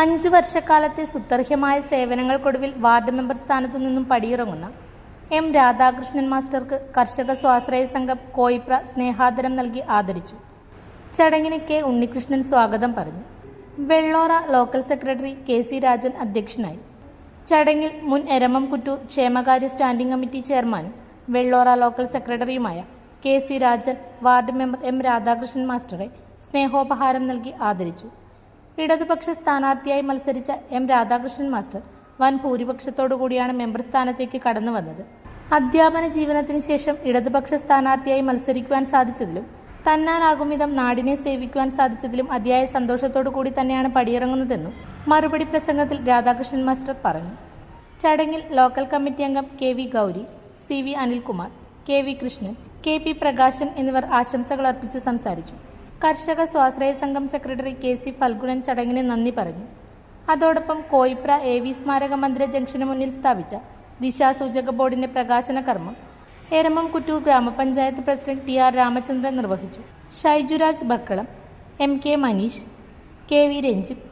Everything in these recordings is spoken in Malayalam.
അഞ്ചു വർഷക്കാലത്തെ സുത്തർഹ്യമായ സേവനങ്ങൾക്കൊടുവിൽ വാർഡ് മെമ്പർ സ്ഥാനത്തു നിന്നും പടിയിറങ്ങുന്ന എം രാധാകൃഷ്ണൻ മാസ്റ്റർക്ക് കർഷക സ്വാശ്രയ സംഘം കോയിപ്ര സ്നേഹാദരം നൽകി ആദരിച്ചു. ചടങ്ങിന് കെ ഉണ്ണികൃഷ്ണൻ സ്വാഗതം പറഞ്ഞു. Vellora local secretary K C Rajan അധ്യക്ഷനായി. ചടങ്ങിൽ മുൻ എരമം കുറ്റൂർ ക്ഷേമകാര്യ സ്റ്റാൻഡിംഗ് കമ്മിറ്റി ചെയർമാനും വെള്ളോറ ലോക്കൽ സെക്രട്ടറിയുമായ K C Rajan ward member M Radhakrishnan മാസ്റ്ററെ സ്നേഹോപഹാരം നൽകി ആദരിച്ചു. ഇടതുപക്ഷ സ്ഥാനാർത്ഥിയായി മത്സരിച്ച എം രാധാകൃഷ്ണൻ മാസ്റ്റർ വൻ ഭൂരിപക്ഷത്തോടു കൂടിയാണ് മെമ്പർ സ്ഥാനത്തേക്ക് കടന്നു വന്നത്. അധ്യാപന ജീവനത്തിന് ശേഷം ഇടതുപക്ഷ സ്ഥാനാർത്ഥിയായി മത്സരിക്കുവാൻ സാധിച്ചതിലും തന്നാനാകും വിധം നാടിനെ സേവിക്കുവാൻ സാധിച്ചതിലും അതിയായ സന്തോഷത്തോടു കൂടി തന്നെയാണ് പടിയിറങ്ങുന്നതെന്നും മറുപടി പ്രസംഗത്തിൽ രാധാകൃഷ്ണൻ മാസ്റ്റർ പറഞ്ഞു. ചടങ്ങിൽ ലോക്കൽ കമ്മിറ്റി അംഗം K V Gauri C V Anilkumar K V Krishnan K P Prakashan എന്നിവർ ആശംസകൾ അർപ്പിച്ച് സംസാരിച്ചു. കർഷക സ്വാശ്രയ സംഘം സെക്രട്ടറി കെ സി ഫൽഗുണൻ ചടങ്ങിന് നന്ദി പറഞ്ഞു. അതോടൊപ്പം കോയിപ്ര എ വി സ്മാരക മന്ദിര ജംഗ്ഷന് മുന്നിൽ സ്ഥാപിച്ച ദിശാസൂചക ബോർഡിന്റെ പ്രകാശന കർമ്മം എരമം കുറ്റൂർ ഗ്രാമപഞ്ചായത്ത് പ്രസിഡന്റ് ടി ആർ രാമചന്ദ്രൻ നിർവഹിച്ചു. Shaijuraj Bakkalam M K Maneesh K V Ranjith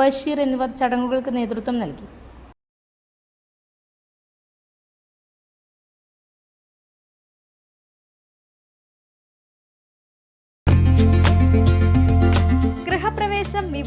Basheer എന്നിവർ ചടങ്ങുകൾക്ക് നേതൃത്വം നൽകി.